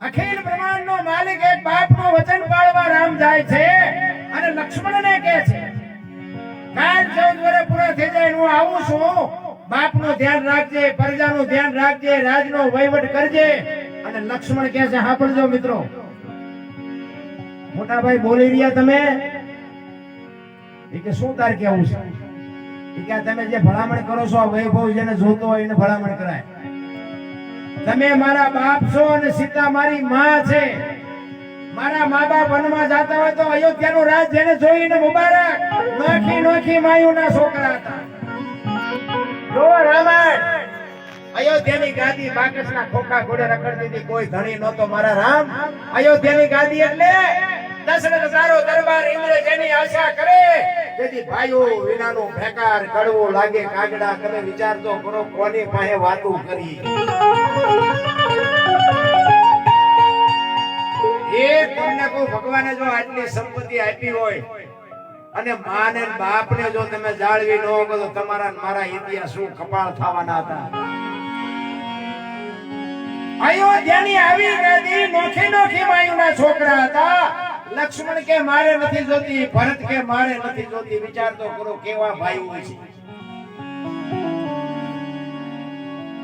અખિલ બ્રહ્માંડનો માલિક એક બાપનું વચન પાળવા રામ જાય છે અને લક્ષ્મણને કહે છે, કાલ ચૌદ વર્ષ પૂરા થઈ જાય હું આવું છું. બાપનું ધ્યાન રાખજે, પ્રજાનું ધ્યાન રાખજે, રાજનો વહીવટ કરજે. અને લક્ષ્મણ કહે છે સાંભળજો મિત્રો મોટા ભાઈ બોલી રહ્યા તમે. એ કે, શું તાર કેવું છે? એ કે તમે જે ભલામણ કરો છો વૈભવ જેને જોતો હોય એને ભલામણ કરાય. તમે મારા બાપ છો અને સીતા મારી માં છે. મારા મા બાપ વનમાં જતા હોય તો અયોધ્યાનું રાજ જેને જોઈને મુબારક. નોખી નોખી માયુના છોકરા હતા. જો રામાયણ, અયોધ્યાની ગાદી બાકસના ખોખા ઘોડે રખડતી હતી કોઈ ધણી નહોતો મારા રામ. અયોધ્યાની ગાદી એટલે દશરથ સારો દરબાર ઇન્દ્ર જેની આશા કરે. તેથી ભાઈઓ વિનાનો ભેકાર કડવો લાગે, કાગડા તમે વિચારતો કરો કોની પાસે વાતો કરી. એ તમને કહું ભગવાને જો આટલી સંપત્તિ આપી હોય, અને માં ને બાપ ને જો તમે જાળવી ન શકો, તો તમારા મારા ઇતિહાસ શું કપાળ થવાના હતા? અયોધ્યાની આવી ગઈ નોખી નોખી માયુના છોકરા હતા. લક્ષ્મણ કે મારે નથી જોતી, ભરત કે મારે નથી જોતી, વિચાર તો કરો કેવા ભાઈ હોય છે.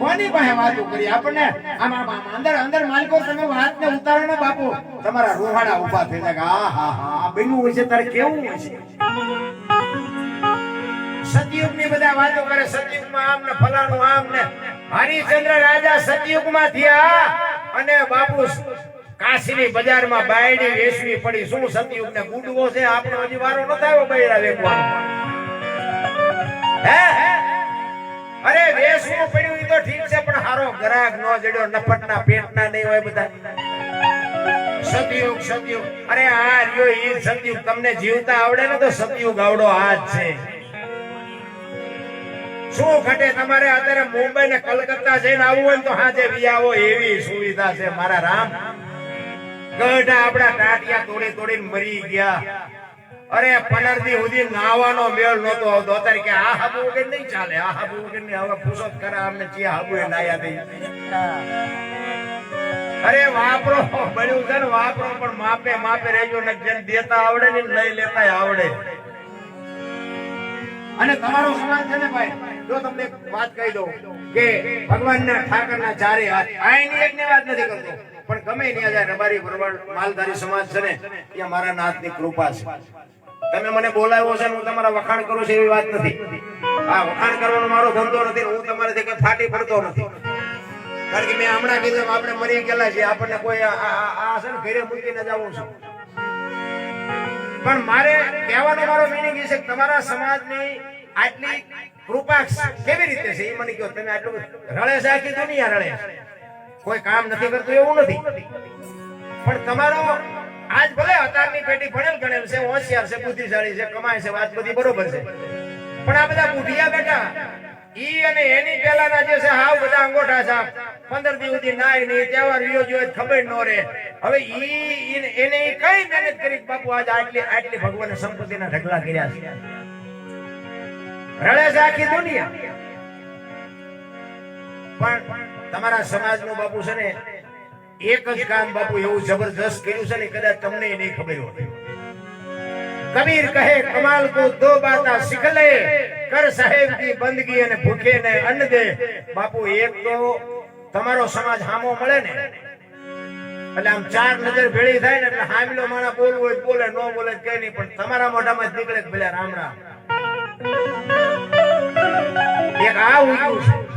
કોની પાસે વાતો કરી? આપણને આમાં અંદર અંદર માલિકો તમે વાત ને ઉતારો ને બાપુ. તમારા રોહાડા ઊભા થઈ જાય આ, હા હા બેનું હોય છે, તારે કેવું હોય છે? સતયુગની બધા વાતો કરે સતયુગમાં આમ ને ફલાણું આમ ને હરિચંદ્ર રાજા સતયુગમાં થયા અને બાપુ કાશીની બજારમાં બાયડી વેચવી પડી. શું સતયુગ ને ગુડવો છે? આપણો હજી વારો ન થયો બૈરા વેચવાનો હે? અરે, વેચવું પડ્યું તો ઠીક છે, પણ હારો ગ્રાહક ન જડ્યો, નફટના પેટના નહીં હોય બધા. સતયુગ સતયુગ. અરે, આ રહ્યો ઈ સતયુગ. તમને જીવતા આવડે ને તો સતયુગ આવડો આ જ છે. શું ઘટે તમારે? અત્યારે મુંબઈ ને કલકત્તા જઈને આવવું હોય તો હાજે બી આવો, એવી સુવિધા છે. મારા રામ. ગઢા આપણા ટાટિયા તોડી તોડીને મરી ગયા. અરે પનરદી સુધી નાવાનો મેળ નતો આવતો. અત્યારે કે આ હાબુ વગર નહીં ચાલે, આ હાબુ વગર નહીં. હવે પૂછો કરે અમને જે હાબુ એ નાયા દઈ અરે વાપરો બળ્યું છે ને વાપરો, પણ માપે માપે રહેજો ને જેને દેતા આવડે ને લઈ લેતા આવડે. અને તમારો સમાજ છે ને ભાઈ, જો તમને વાત કહી દઉં કે ભગવાનના ઠાકરના ચારે હાથ આઈની એકની વાત નથી કરતો. ગમે ત્યાં જાય, રબારી ભરવાડ માલધારી સમાજ છે ને એ મારા નાથની કૃપા છે. તમે મને બોલાવ્યો છે હું તમારા વખાણ કરું છું એવી વાત નથી. આ વખાણ કરવાનો મારો ધંધો નથી, હું તમારાથી કઈ ફાટી પડતો નથી. કારણ કે મેં હમણાં કીધું આપણે મરી ગયેલા છીએ, આપણને કોઈ આ- છે ને, ઘરે મૂકીને જવું છું. પણ મારે કહેવાનો મારો મિનિંગ એ છે તમારા સમાજની આટલી કૃપા કેવી રીતે છે? એ મને કહો, તમે આટલું રળે આખી દુનિયા રળે. કોઈ કામ નથી કરતું એવું નથી. પણ તમારો આજ ભલે અતારની પેટી ભણેલ ગણેલ છે, હોશિયાર છે, બુદ્ધિશાળી છે, કમાય છે, વાત બધી બરોબર છે. પણ આ બધા બુઢિયા બેટા, ઈ અને એની પહેલાના જે છે, હાવ બધા અંગોઠા છે. પંદર દિવસ સુધી નાય નહીં, તહેવાર વિયો જો ખબર ન રહે. હવે ઈ એને કઈ મહેનત કરી બાપુ આજ આટલી આટલી ભગવાન સંપત્તિના ઢગલા કર્યા છે. રડે છે આખી દુનિયા. પણ તમારા સમાજનું બાપુ છે ને, એક જ કામ બાપુ એવું જબરજસ્ત કર્યું છે ને, કદાચ તમને નહીં ખબર હોય. કબીર કહે, કમાલ કો દો બાતા શીખ લે કર સાહેબ કી બંદગી અને ભૂખે ને અન્ન દે. બાપુ, એક તો તમારો સમાજ હામો મળે ને, એટલે આમ ચાર નજર ભેળી થાય ને, એટલે હામલો માણા બોલવું હોય બોલે, ન બોલે કઈ નહીં, પણ તમારા મોઢામાં જ નીકળે ભલે રામ રામ. એક આ ઉગ્યું છે.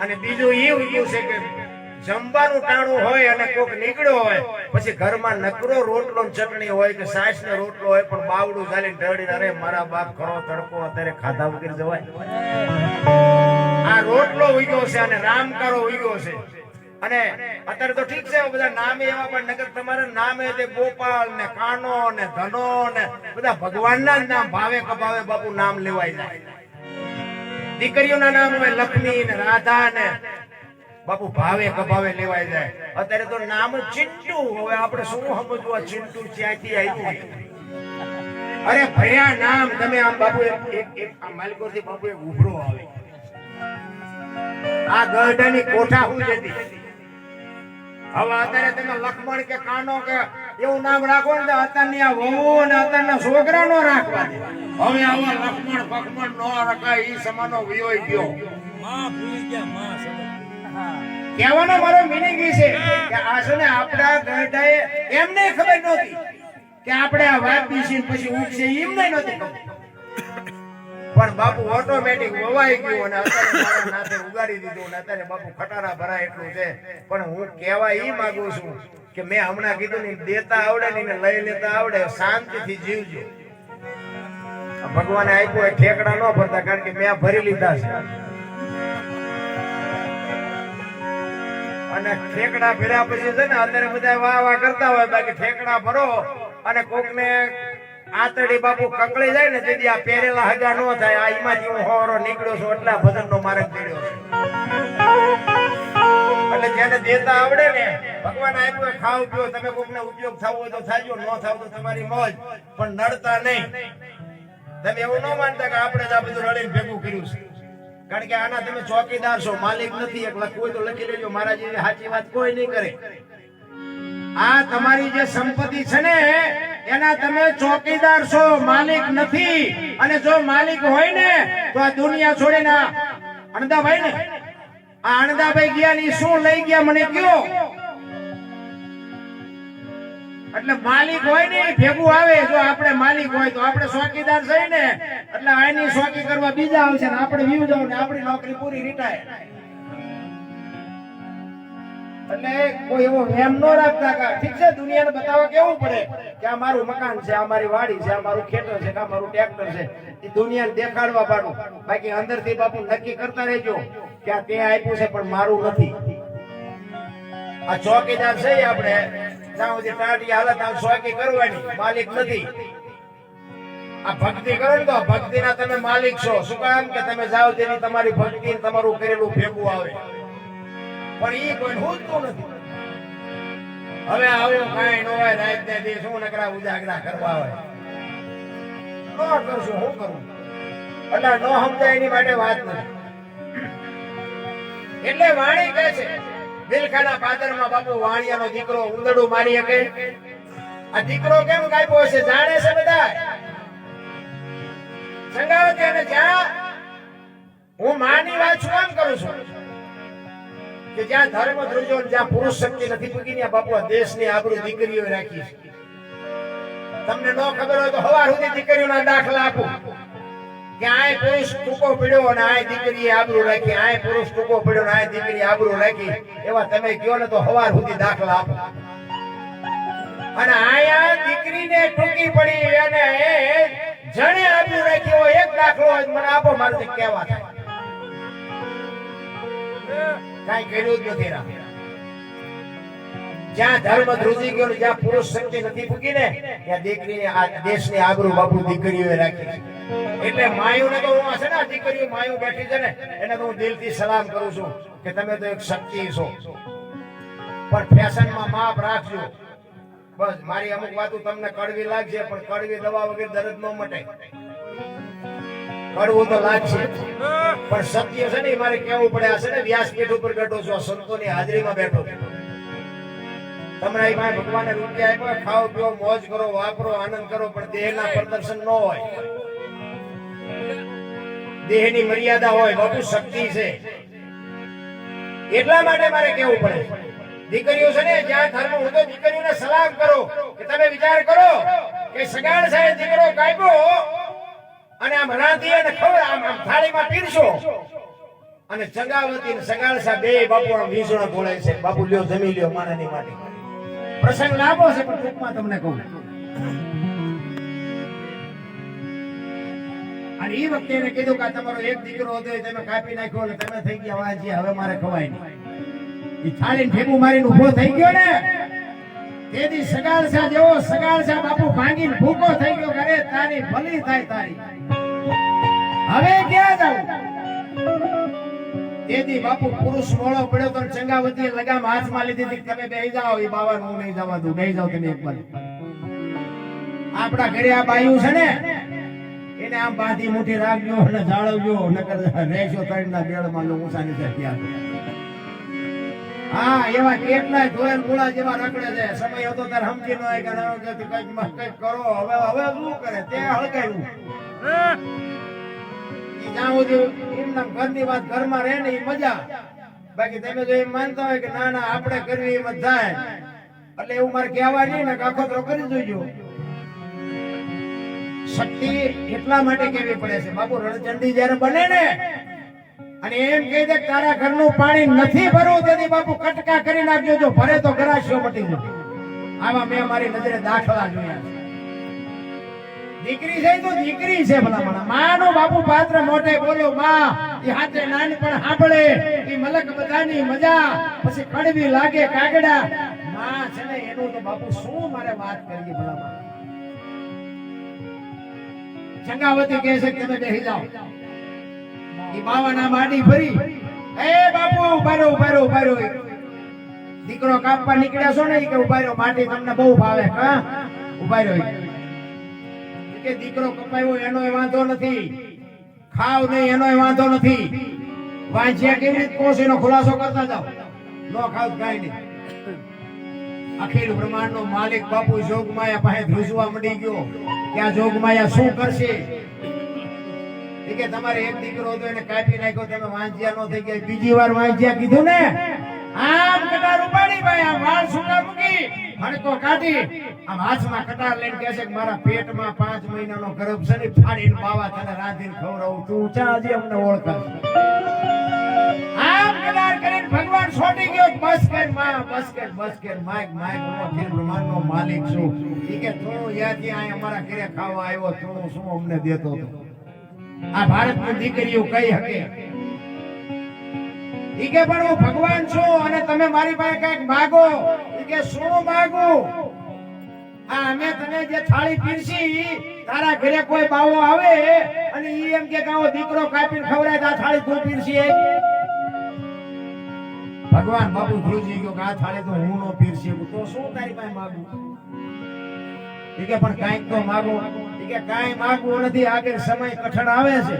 અને બીજું એ ઉગ્યું છે કે જમવાનું ટાણું હોય અને કોક નીકળ્યો હોય, પછી ઘરમાં નકરો રોટલો ચટણી હોય કે સાસ ને રોટલો હોય, પણ બાવડું ચાલીને ઢળી અરે મારા બાપ ખરો તડકો અત્યારે ખાધા વગર જવાય. આ રોટલો ઉગ્યો છે અને રામકારો ઉગ્યો છે. અને અત્યારે તો ઠીક છે, બધા નામે એવા પણ નગર તમારે નામે તે ગોપાલ ને કાનો ને ધનો ને બધા ભગવાનના જ નામ, ભાવે કભાવે બાપુ નામ લેવાય જાય. દીકરીઓના નામ લક્ષ્મી ને રાધા ને. બાપુ ભાવે કભાવે લેવાય જાય. અત્યારે તો નામ ચિંટુ હવે આપણે શું સમજવું આ ચિંટુ ક્યાંથી આવ્યું અરે ભયા નામ તમે આમ બાપુ એક એક આ માલિકો થી બાપુ એક ઉભરો આવે. આ ગઢની કોઠા હું જતી હવે અત્યારે તમે લક્ષ્મણ કે કાનો કે એવું નામ રાખો ને અત્યારની આ વહુ અને અત્યારના છોકરા નો રાખવા દે હવે આવા લક્ષ્મણ પક્ષ્મણ નો રખાય ઈ સમાનો વિયોય ગયો. માં ભૂલી ગયા માં સમજ કહેવાનો મારો મિનિંગ એ છે કે આ છે ને આપણા ગઢાએ એમને ખબર નહોતી કે આપણે આ વાત બીસી પછી ઉગશે એમને નહોતી ખબર. પણ બાપુ ઓટોમેટિક વવાઈ ગયું અને અત્યારે મારા નાથે ઉગાડી દીધું અને અત્યારે બાપુ ખટારા ભરાય એટલું છે. પણ હું કહેવા એ માંગુ છું કે મેં હમણાં કીધું ને દેતા આવડે ને લઈ લેતા આવડે શાંતિથી જીવજો. ભગવાને આપ્યું એ ઠેકડા ન ભરતા, કારણ કે મેં ભરી લીધા છે. અને ઠેકડા ભર્યા પછી છે ને, અત્યારે બધા વાહ વાહ કરતા હોય, બાકી ઠેકડા ભરો અને કોકને આતડી બાપુ કકળી જાય ને, તેથી આ પહેરેલા હગા નો થાય, આ એમાંથી હું હોરો નીકળ્યો છું, એટલા ભજન નો માર્ગ કર્યો એટલે જેને દેતા આવડે ને, ભગવાન આપ્યો, ખાવ પીવો તમે કોકને ઉપયોગ થવો હોય તો થાજો, ન થાવ તો તમારી મોજ, પણ નડતા નહીં. તમે એવું ન માનતા કે આપણે જ આ બધું રડીને ભેગું કર્યું છે. કારણ કે આના તમે ચોકીદાર છો, માલિક નથી એક લખવું તો લખી લેજો, મારા જેવી સાચી વાત કોઈ નહીં કરે. આ તમારી જે સંપત્તિ છે ને, એના તમે ચોકીદાર છો, માલિક નથી. અને જો માલિક હોય ને, તો આ દુનિયા છોડીને ના અણદાભાઈ ને. આ અણદાભાઈ ગયા ની શું લઈ ગયા મને કયો? એટલે માલિક હોય ને ભેગું આવે. જો આપણે માલિક હોય તો આપણે ચોકીદાર થઈ ને, એટલે આની ચોકી કરવા બીજા આવશે ને આપણે વ્યુ જાવ ને આપણી નોકરી પૂરી રિટાયર. એટલે કોઈ એવો વેમ ન રાખતા કે ઠીક છે, દુનિયાને બતાવવા કેવું પડે? કે આ મારું મકાન છે, આ મારી વાડી છે, આ મારું ખેતર છે આ મારું ટ્રેક્ટર છે. એ દુનિયાને દેખાડવા પાડું. બાકી અંદરથી બાપુ નક્કી કરતા રહેજો કે આ તે આપ્યું છે, પણ મારું નથી. આ ચોકીદાર છે આપણે આ ભક્તિ કરો તો ભક્તિના તમે માલિક છો. શું કામ કે તમે જાઓ તેની તમારી ભક્તિ તમારું કરેલું ભેગું આવે? પણ એ કોઈ નથી. હવે આવું કાંઈ ન હોય રાત શું નકરા ઉજાગરા કરવા હોય ન કરશું, હું કરું? એટલે ન સમજાય એની માટે વાત નથી. એટલે વાણી કહે છે દિલખાના પાદરમાં બાપુ વાણિયાનો દીકરો ઉંદડું મારી શકે? આ દીકરો કેમ કાપ્યો હશે? જાણે છે બધા સંગાવતી અને જ્યાં હું માની વાત શું કામ કરું છું? કે જ્યાં ધર્મ ધ્રુજો જ્યાં પુરુષ શક્તિ નથી પૂકી ત્યાં બાપુ દેશની આબરૂ દીકરીઓ રાખી છે. તમને ન ખબર હોય તો હવાર સુધી દીકરીઓના દાખલા આપું. કે આય પુરુષ ટૂંકો પડ્યો અને આય દીકરીએ આબરૂ રાખી, આય પુરુષ ટૂંકો પડ્યો અને આય દીકરી આબરૂ રાખી, એવા તમે કયો ને તો હવાર સુધી દાખલા આપો. અને આયા દીકરીને ટૂંકી પડી અને એ જણે આબરૂ રાખી એક દાખલો હોય મને આપો મારે કહેવા થાય. કાંઈ કર્યું જ નથી જ્યાં ધર્મ ધ્રુજી ગયો જ્યાં પુરુષ શક્તિ નથી પૂકી ને ત્યાં દીકરીને આ દેશની આબરૂ બાપુ દીકરીઓએ રાખી છે. એટલે માયુને તો હું હશે ને દીકરીઓ માયુ બેઠી છે ને, એને તો હું દિલથી સલામ કરું છું કે તમે તો એક શક્તિ છો. પણ ફેશનમાં માપ રાખજો. બસ, મારી અમુક વાતો તમને કડવી લાગશે, પણ કડવી દવા વગર દર્દ ન મટે. કડવું તો લાગશે. પણ સત્ય છે ને મારે કેવું પડે હશે ને વ્યાસપીઠ ઉપર બેઠો છું સંતોની હાજરીમાં બેઠો છું. તમને ભાઈ ભગવાને રૂપિયા આપ્યા પીઓ, મોજ કરો, વાપરો, આનંદ કરો, પણ દેહના પ્રદર્શન ન હોય. દેહની મર્યાદા હોય બાપુ શક્તિ છે. એટલા માટે મારે કેવું પડે. દીકરીઓ છે ને, જ્યાં ધર્મ હું તો દીકરીઓને સલામ કરો કે તમે વિચાર કરો કે સગાડ સાહેબ દીકરો કાપ્યો અને આમ રાંધી અને ખબર આમ આમ થાળીમાં પીરશો અને ચંગાવતી ને સગાડસા બે બાપુ આમ વીસણા બોલે છે. બાપુ લ્યો, જમી લ્યો મારાની માટે. પ્રસંગ લાંબો છે પણ ટૂંકમાં તમને કહું. વખતે એને કીધું કે તમારો એક દીકરો હતો તમે કાપી નાખ્યો અને તમે થઈ ગયા વાજી હવે મારે ખવાય નહીં. એ થાળીને ઠેકું મારીને ઊભો થઈ ગયો ને. તેથી સગાડસા જેવો સગાડસા બાપુ ભાંગીને ભૂકો થઈ ગયો ઘરે તારી ભલી થાય તારી. હવે ક્યાં જાવ તેથી બાપુ પુરુષ મોળો પડ્યો તો ચંગાવતીએ લગામ હાથમાં લીધી હતી તમે બેહી જાઓ એ બાવા હું નહીં જવા દઉં, બેહી જાઓ તમે એક બાજુ. આપણા ઘરે આ બાયું છે ને એને આમ બાંધી મુઠી રાખજો અને જાળવજો, નકર રહેશો તળના બેડમાં ઊંચા નીચે ત્યાં. હા, એવા કેટલાય ધોયેલ ગોળા જેવા રખડે છે. સમય હતો ત્યારે સમજી નો કે કંઈક કંઈક કરો. હવે હવે શું કરે? તે હળગાયું. જ્યાં સુધી એમના ઘરની વાત ઘરમાં રહે ને એ મજા. બાકી તમે જો એમ માનતા હોય કે ના ના, આપણે કરવી એમ જ થાય. એટલે એવું મારે કહેવા ને કે કરી જોજો. શક્તિ એટલા માટે કેવી પડે છે? બાપુ, રણચંડી જયારે બને ને, અને એમ કહી દે તારા ઘરનું પાણી નથી ભરવું, તેથી બાપુ કટકા કરી નાખજો. જો ભરે તો ગરાશિયો મટી જાય આમાં મેં મારી નજરે દાખલા જોયા છે. દીકરી છે તો દીકરી છે ભલા માનો બાપુ પાત્ર મોટે બોલ્યો, માં એ હાથે નાનપણ સાંભળે. એ મલક બધાની મજા. પછી કડવી લાગે કાગડા. માં છે ને, એનું તો બાપુ શું મારે વાત કરીએ ભલા ચંગાવતી કહે છે તમે બેહી જાઓ. એ બાવાના માડી ફરી એ બાપુ, ઉભારો ઉભારો ઊભા રહો ઊભા રહો દીકરો કાપવા નીકળ્યા છો ને કે ઉભારો માટી તમને બહુ ભાવે. હા? ઊભા રહ્યો ઈ. ઈ કે દીકરો કપાયો એનો વાંધો નથી. ખાવ નહીં એનો વાંધો નથી. વાંચ્યા કેવી રીતે? કોશ એનો ખુલાસો કરતા જાઓ. નો ખાવ કાંઈ નહીં. અખિલ બ્રહ્માંડ નો માલિક બાપુ જોગમાયા પાસે ધ્રુજવા મળી ગયો. કે આ જોગમાયા શું કરશે? કે તમારે એક દીકરો હતો, એને કાપી નાખ્યો, તમે વાંજ્યા નો થઈ ગયા. બીજી વાર વાંજ્યા કીધું ને, આમ કટાર ઉપાડી ભાઈ, આમ વાળ સુકા મૂકી. હડકો કાઢી. આમ હાથમાં કટાર લઈને કહે કે મારા પેટમાં પાંચ મહિનાનો ગર્ભ છે ને, ફાડીને બાવા તને રાંધીને ખવડાવું તું ચા હજી અમને ઓળખાશ આમ કટાર કરીને ભગવાન છોડી ગયો બસ કરમાં, બસ કર બસ કર માઈક માઈક હું અખિલ બ્રહ્માંડનો માલિક છું. કે તું યાથી અહીં અમારા ઘરે ખાવા આવ્યો તું શું અમને દેતો હતો આ ભારતની દીકરીઓ કઈ હકે? ઈ કે પણ હું ભગવાન છું અને તમે મારી પાસે કંઈક માગો. ઈ કે શું માગું? આ અમે તને જે થાળી પીરસી તારા ઘરે કોઈ બાવો આવે અને ઈ એમ કે કાવો દીકરો કાપીને ખવડાય તો આ થાળી તું પીરસી ભગવાન બાપુ ધ્રુજી ગયો કે આ થાળી તો હું નો પીરસી તો શું તારી પાસે માગું? કે પણ કાંઈક તો માગો કે કાંઈ માગવું નથી. આગળ સમય કઠણ આવે છે.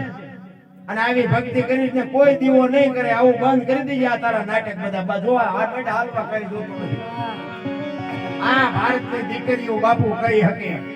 અને આવી ભક્તિ કરીને કોઈ દીવો નહીં કરે. આવું બંધ કરી દેજે આ તારા નાટક બધા. જોવા આ બેટા હાલમાં કરી જોતું નથી. આ ભારતની દીકરીઓ બાપુ કઈ હકે